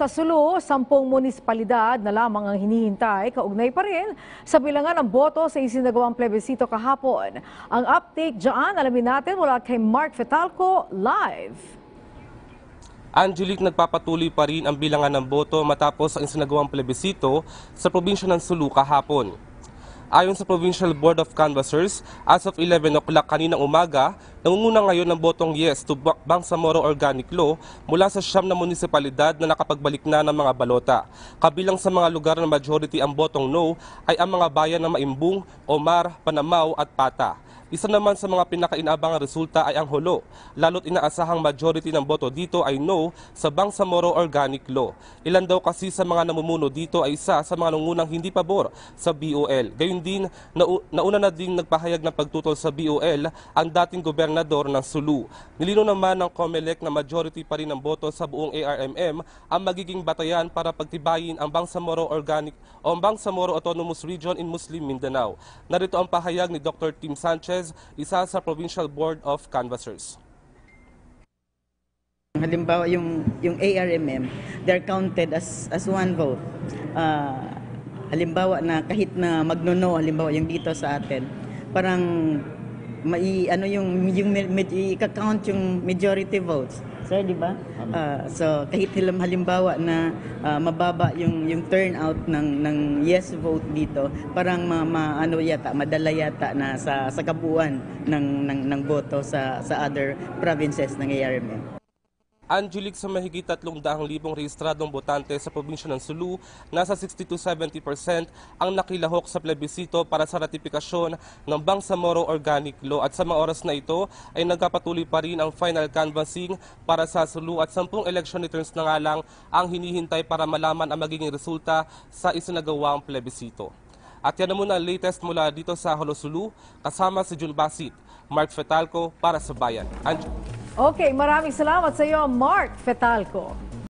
Sa Sulu, sampung munisipalidad na lamang ang hinihintay, kaugnay pa rin sa bilangan ng boto sa isinagawang plebisito kahapon. Ang update dyan, alamin natin mula kay Mark Fetalco, live. Angelique, nagpapatuloy pa rin ang bilangan ng boto matapos ang isinagawang plebisito sa probinsya ng Sulu kahapon. Ayon sa Provincial Board of Canvassers, as of 11 o'clock kaninang umaga, nangunguna ngayon ng botong yes to Ba- Bangsamoro Organic Law mula sa siyam na munisipalidad na nakapagbalik na ng mga balota. Kabilang sa mga lugar na majority ang botong no ay ang mga bayan ng Maimbung, Omar, Panamaw at Pata. Isa naman sa mga pinakainabangang resulta ay ang hulo, lalo't inaasahang majority ng boto dito ay no sa Bangsamoro Organic Law. Ilan daw kasi sa mga namumuno dito ay isa sa mga nangunang hindi pabor sa BOL. Gayun din, nau- nauna na ding nagpahayag ng pagtutol sa BOL ang dating gobernador ng Sulu. Nilino naman ng COMELEC na majority pa rin ng boto sa buong ARMM ang magiging batayan para pagtibayin ang Bangsamoro Organic o ang Bangsamoro Autonomous Region in Muslim Mindanao. Narito ang pahayag ni Dr. Tim Sanchez, isa sa Provincial Board of Canvassers. Halimbawa, yung, yung ARMM, they're counted as, as one vote. Ah, halimbawa na kahit na magnono, halimbawa yung dito sa atin, parang mai, ano yung, yung i-count yung majority votes. Sir, di ba? Ah, so, kahit halim- halimbawa na ah, mababa yung, yung turnout ng, ng yes vote dito, parang ma, ma- ano yata, madala yata na sa, sa kabuuan ng, ng, ng boto sa, sa other provinces ng ARMM. Angelique sa mahigit 300,000 rehistradong botante sa probinsya ng Sulu, nasa 60 to 70% ang nakilahok sa plebisito para sa ratifikasyon ng Bangsamoro Organic Law at sa mga oras na ito ay nagkapatuloy pa rin ang final canvassing para sa Sulu at 10 election returns na nga lang ang hinihintay para malaman ang magiging resulta sa isinagawang plebisito. At yan na muna ang latest mula dito sa Holosulu kasama si Jun Basit, Mark Fetalco para sa Bayan. Ange- Okay, maraming salamat sa iyo, Mark Fetalco.